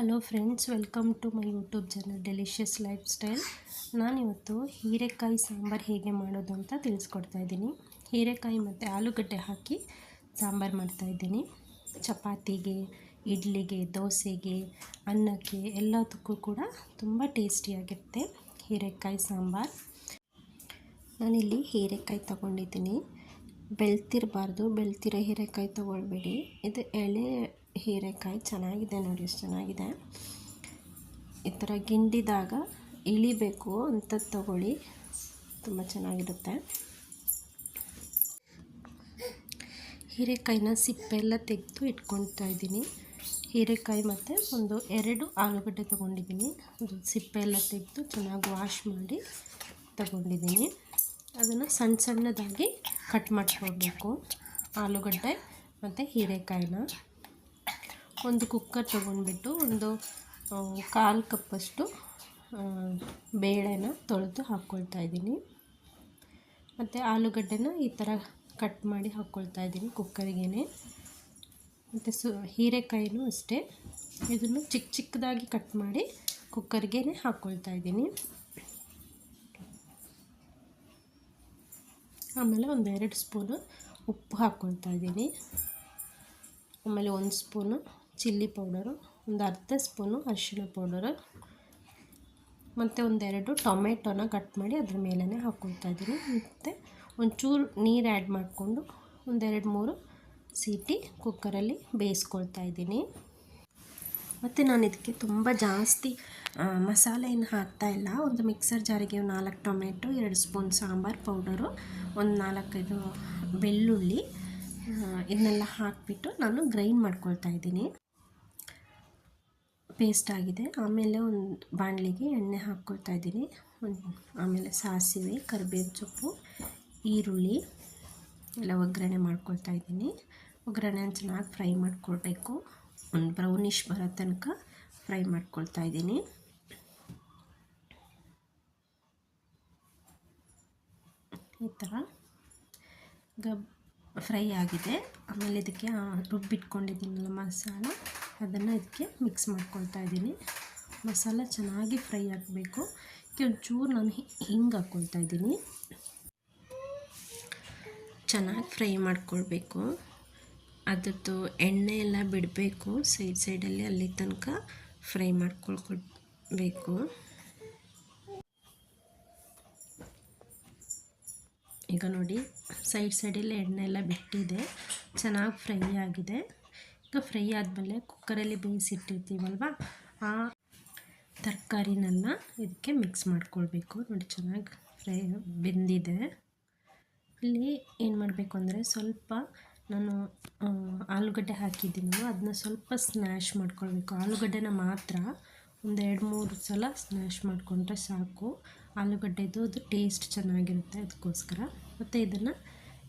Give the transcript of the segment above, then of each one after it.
Hello friends, welcome to my YouTube channel delicious lifestyle. ನಾನಿವತ್ತು ಹೀರೆಕಾಯಿ ಸಾಂಬಾರು ಹೇಗೆ ಮಾಡೋದು ಅಂತ ತಿಳಿಸ್ಕೊಡ್ತಾ ಇದ್ದೀನಿ. ಹೀರೆಕಾಯಿ ಮತ್ತು ಆಲೂಗಡ್ಡೆ ಹಾಕಿ ಸಾಂಬಾರು ಮಾಡ್ತಾಯಿದ್ದೀನಿ ಚಪಾತಿಗೆ, ಇಡ್ಲಿಗೆ, ದೋಸೆಗೆ, ಅನ್ನಕ್ಕೆ ಎಲ್ಲದಕ್ಕೂ ಕೂಡ ತುಂಬ ಟೇಸ್ಟಿಯಾಗಿರುತ್ತೆ ಹೀರೆಕಾಯಿ ಸಾಂಬಾರು. ನಾನಿಲ್ಲಿ ಹೀರೆಕಾಯಿ ತೊಗೊಂಡಿದ್ದೀನಿ. ಬೆಳ್ತಿರಬಾರ್ದು, ಬೆಳ್ತಿರೋ ಹೀರೆಕಾಯಿ ತೊಗೊಳ್ಬೇಡಿ. ಇದು ಎಳೆ ಹೀರೆಕಾಯಿ ಚೆನ್ನಾಗಿದೆ ನೋಡಿ, ಎಷ್ಟು ಚೆನ್ನಾಗಿದೆ. ಈ ಥರ ಗಿಂಡಿದಾಗ ಇಳಿಬೇಕು ಅಂತ ತಗೊಳ್ಳಿ. ತುಂಬ ಚೆನ್ನಾಗಿರುತ್ತೆ. ಹೀರೆಕಾಯಿನ ಸಿಪ್ಪೆಲ್ಲ ತೆಗೆದು ಇಟ್ಕೊಳ್ತಾ ಇದ್ದೀನಿ. ಹೀರೆಕಾಯಿ ಮತ್ತು ಒಂದು ಎರಡು ಆಲೂಗಡ್ಡೆ ತೊಗೊಂಡಿದ್ದೀನಿ. ಒಂದು ಸಿಪ್ಪೆ ಎಲ್ಲ ತೆಗೆದು ಚೆನ್ನಾಗಿ ವಾಶ್ ಮಾಡಿ ತಗೊಂಡಿದ್ದೀನಿ. ಅದನ್ನು ಸಣ್ಣ ಸಣ್ಣದಾಗಿ ಕಟ್ ಮಾಡಿಕೊಡ್ಬೇಕು ಆಲೂಗಡ್ಡೆ ಮತ್ತು ಹೀರೆಕಾಯಿನ. ಒಂದು ಕುಕ್ಕರ್ ತೊಗೊಂಡ್ಬಿಟ್ಟು ಒಂದು ಕಾಲು ಕಪ್ಪಷ್ಟು ಬೇಳೆನ ತೊಳೆದು ಹಾಕ್ಕೊಳ್ತಾ ಇದ್ದೀನಿ. ಮತ್ತು ಆಲೂಗಡ್ಡೆನ ಈ ಥರ ಕಟ್ ಮಾಡಿ ಹಾಕ್ಕೊಳ್ತಾ ಇದ್ದೀನಿ ಕುಕ್ಕರಿಗೇ ಮತ್ತು ಸು, ಹೀರೆಕಾಯಿನೂ ಅಷ್ಟೇ. ಇದನ್ನು ಚಿಕ್ಕ ಚಿಕ್ಕದಾಗಿ ಕಟ್ ಮಾಡಿ ಕುಕ್ಕರ್ಗೆ ಹಾಕ್ಕೊಳ್ತಾ ಇದ್ದೀನಿ. ಆಮೇಲೆ ಒಂದೆರಡು ಸ್ಪೂನು ಉಪ್ಪು ಹಾಕ್ಕೊಳ್ತಾ ಇದ್ದೀನಿ. ಆಮೇಲೆ ಒಂದು ಸ್ಪೂನು ಚಿಲ್ಲಿ ಪೌಡರು, ಒಂದು ಅರ್ಧ ಸ್ಪೂನು ಅರಿಶಿಣ ಪೌಡರು, ಮತ್ತು ಒಂದೆರಡು ಟೊಮೆಟೊನ ಕಟ್ ಮಾಡಿ ಅದ್ರ ಮೇಲೇ ಹಾಕ್ಕೊಳ್ತಾ ಇದ್ದೀನಿ. ಮತ್ತು ಒಂಚೂರು ನೀರು ಆ್ಯಡ್ ಮಾಡಿಕೊಂಡು ಒಂದೆರಡು ಮೂರು ಸೀಟಿ ಕುಕ್ಕರಲ್ಲಿ ಬೇಯಿಸ್ಕೊಳ್ತಾ ಇದ್ದೀನಿ. ಮತ್ತು ನಾನು ಇದಕ್ಕೆ ತುಂಬ ಜಾಸ್ತಿ ಮಸಾಲೆ ಏನು ಹಾಕ್ತಾಯಿಲ್ಲ ಒಂದು ಮಿಕ್ಸರ್ ಜಾರಿಗೆ ನಾಲ್ಕು ಟೊಮೆಟೊ, ಎರಡು ಸ್ಪೂನ್ ಸಾಂಬಾರು ಪೌಡರು, ಒಂದು ನಾಲ್ಕೈದು ಬೆಳ್ಳುಳ್ಳಿ ಇದನ್ನೆಲ್ಲ ಹಾಕಿಬಿಟ್ಟು ನಾನು ಗ್ರೈಂಡ್ ಮಾಡ್ಕೊಳ್ತಾ ಇದ್ದೀನಿ. ಪೇಸ್ಟ್ ಆಗಿದೆ. ಆಮೇಲೆ ಒಂದು ಬಾಣಲಿಗೆ ಎಣ್ಣೆ ಹಾಕ್ಕೊಳ್ತಾ ಇದ್ದೀನಿ. ಆಮೇಲೆ ಸಾಸಿವೆ ಕರಿಬೇವು ಸೊಪ್ಪು, ಈರುಳ್ಳಿ ಎಲ್ಲ ಒಗ್ಗರಣೆ ಮಾಡ್ಕೊಳ್ತಾ ಇದ್ದೀನಿ. ಒಗ್ಗರಣೆ ಚೆನ್ನಾಗಿ ಫ್ರೈ ಮಾಡ್ಕೊಳ್ಬೇಕು. ಒಂದು ಬ್ರೌನಿಷ್ ಬರೋ ತನಕ ಫ್ರೈ ಮಾಡ್ಕೊಳ್ತಾ ಇದ್ದೀನಿ. ಈ ಥರ ಗಬ್ ಫ್ರೈ ಆಗಿದೆ. ಆಮೇಲೆ ಇದಕ್ಕೆ ರುಬ್ಬಿಟ್ಕೊಂಡಿದ್ದೀನಲ್ಲ ಮಸಾಲ. ಅದನ್ನು ಇದಕ್ಕೆ ಮಿಕ್ಸ್ ಮಾಡ್ಕೊಳ್ತಾ ಇದ್ದೀನಿ. ಮಸಾಲ ಚೆನ್ನಾಗಿ ಫ್ರೈ ಆಗಬೇಕು. ಒಂಚೂರು ನಾನು ಹಿಂಗೆ ಹಾಕ್ಕೊಳ್ತಾ ಇದ್ದೀನಿ. ಚೆನ್ನಾಗಿ ಫ್ರೈ ಮಾಡ್ಕೊಳ್ಬೇಕು. ಅದರದ್ದು ಎಣ್ಣೆ ಎಲ್ಲ ಬಿಡಬೇಕು. ಸೈಡ್ ಸೈಡಲ್ಲಿ ಅಲ್ಲಿ ತನಕ ಫ್ರೈ ಮಾಡ್ಕೊಳ್ಕೊಳ್ಬೇಕು. ಈಗ ನೋಡಿ, ಸೈಡ್ ಸೈಡಲ್ಲಿ ಎಣ್ಣೆ ಎಲ್ಲ ಬಿಟ್ಟಿದೆ. ಚೆನ್ನಾಗಿ ಫ್ರೈ ಆಗಿದೆ. ಈಗ ಫ್ರೈ ಆದಮೇಲೆ ಕುಕ್ಕರಲ್ಲಿ ಬೇಯಿಸಿಟ್ಟಿರ್ತೀವಲ್ವ, ಆ ತರಕಾರಿನೆಲ್ಲ ಇದಕ್ಕೆ ಮಿಕ್ಸ್ ಮಾಡ್ಕೊಳ್ಬೇಕು. ನೋಡಿ ಚೆನ್ನಾಗಿ ಫ್ರೈ ಬೆಂದಿದೆ. ಇಲ್ಲಿ ಏನು ಮಾಡಬೇಕು ಅಂದರೆ ಸ್ವಲ್ಪ ನಾನು ಆಲೂಗಡ್ಡೆ ಹಾಕಿದ್ದೀನಿ ಅದನ್ನ ಸ್ವಲ್ಪ ಸ್ನ್ಯಾಶ್ ಮಾಡ್ಕೊಳ್ಬೇಕು. ಆಲೂಗಡ್ಡೆನ ಮಾತ್ರ ಒಂದು ಎರಡು ಮೂರು ಸಲ ಸ್ನ್ಯಾಶ್ ಮಾಡಿಕೊಂಡ್ರೆ ಸಾಕು. ಆಲೂಗಡ್ಡೆದು ಅದು ಟೇಸ್ಟ್ ಚೆನ್ನಾಗಿರುತ್ತೆ ಅದಕ್ಕೋಸ್ಕರ. ಮತ್ತು ಇದನ್ನು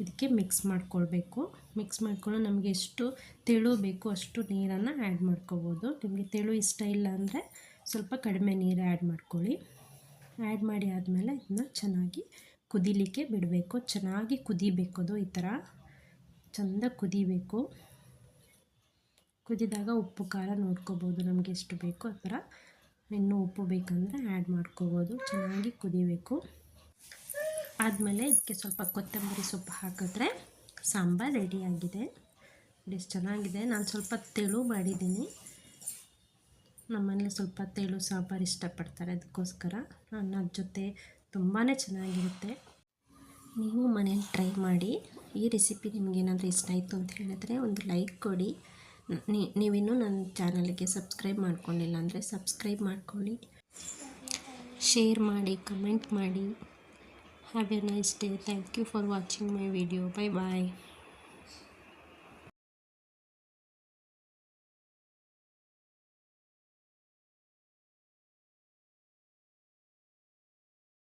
ಇದಕ್ಕೆ ಮಿಕ್ಸ್ ಮಾಡ್ಕೊಳ್ಬೇಕು. ಮಿಕ್ಸ್ ಮಾಡಿಕೊಂಡು ನಮಗೆ ಎಷ್ಟು ತೆಳು ಬೇಕು ಅಷ್ಟು ನೀರನ್ನು ಆ್ಯಡ್ ಮಾಡ್ಕೋಬೋದು. ನಿಮಗೆ ತೆಳು ಇಷ್ಟ ಇಲ್ಲ ಅಂದರೆ ಸ್ವಲ್ಪ ಕಡಿಮೆ ನೀರು ಆ್ಯಡ್ ಮಾಡ್ಕೊಳ್ಳಿ. ಆ್ಯಡ್ ಮಾಡಿ ಆದಮೇಲೆ ಇದನ್ನ ಚೆನ್ನಾಗಿ ಕುದಿಲಿಕ್ಕೆ ಬಿಡಬೇಕು. ಚೆನ್ನಾಗಿ ಕುದಿಬೇಕು ಅದು ಈ ಥರ. ಚೆಂದ ಕುದಿಬೇಕು. ಕುದಿದಾಗ ಉಪ್ಪು ಖಾರ ನೋಡ್ಕೋಬೋದು ನಮಗೆ ಎಷ್ಟು ಬೇಕು ಆ ಥರ. ಇನ್ನೂ ಉಪ್ಪು ಬೇಕಂದರೆ ಆ್ಯಡ್ ಮಾಡ್ಕೋಬೋದು. ಚೆನ್ನಾಗಿ ಕುದಿಬೇಕು. ಆದಮೇಲೆ ಇದಕ್ಕೆ ಸ್ವಲ್ಪ ಕೊತ್ತಂಬರಿ ಸೊಪ್ಪು ಹಾಕಿದ್ರೆ ಸಾಂಬಾರು ರೆಡಿಯಾಗಿದೆ ಎಷ್ಟು ಚೆನ್ನಾಗಿದೆ. ನಾನು ಸ್ವಲ್ಪ ತೆಳು ಮಾಡಿದ್ದೀನಿ. ನಮ್ಮನೇಲಿ ಸ್ವಲ್ಪ ತೆಳು ಸಾಂಬಾರು ಇಷ್ಟಪಡ್ತಾರೆ ಅದಕ್ಕೋಸ್ಕರ. ನನ್ನ ಜೊತೆ ತುಂಬಾ ಚೆನ್ನಾಗಿರುತ್ತೆ. ನೀವು ಮನೇಲಿ ಟ್ರೈ ಮಾಡಿ. ಈ ರೆಸಿಪಿ ನಿಮಗೇನಾದರೂ ಇಷ್ಟ ಆಯಿತು ಅಂತ ಹೇಳಿದ್ರೆ ಒಂದು ಲೈಕ್ ಕೊಡಿ. ನೀವಿನ್ನೂ ನನ್ನ ಚಾನಲ್ಗೆ ಸಬ್ಸ್ಕ್ರೈಬ್ ಮಾಡ್ಕೊಂಡಿಲ್ಲ ಅಂದರೆ ಸಬ್ಸ್ಕ್ರೈಬ್ ಮಾಡ್ಕೊಳ್ಳಿ. ಶೇರ್ ಮಾಡಿ ಕಮೆಂಟ್ ಮಾಡಿ. Have a nice day. Thank you for watching my video. Bye bye.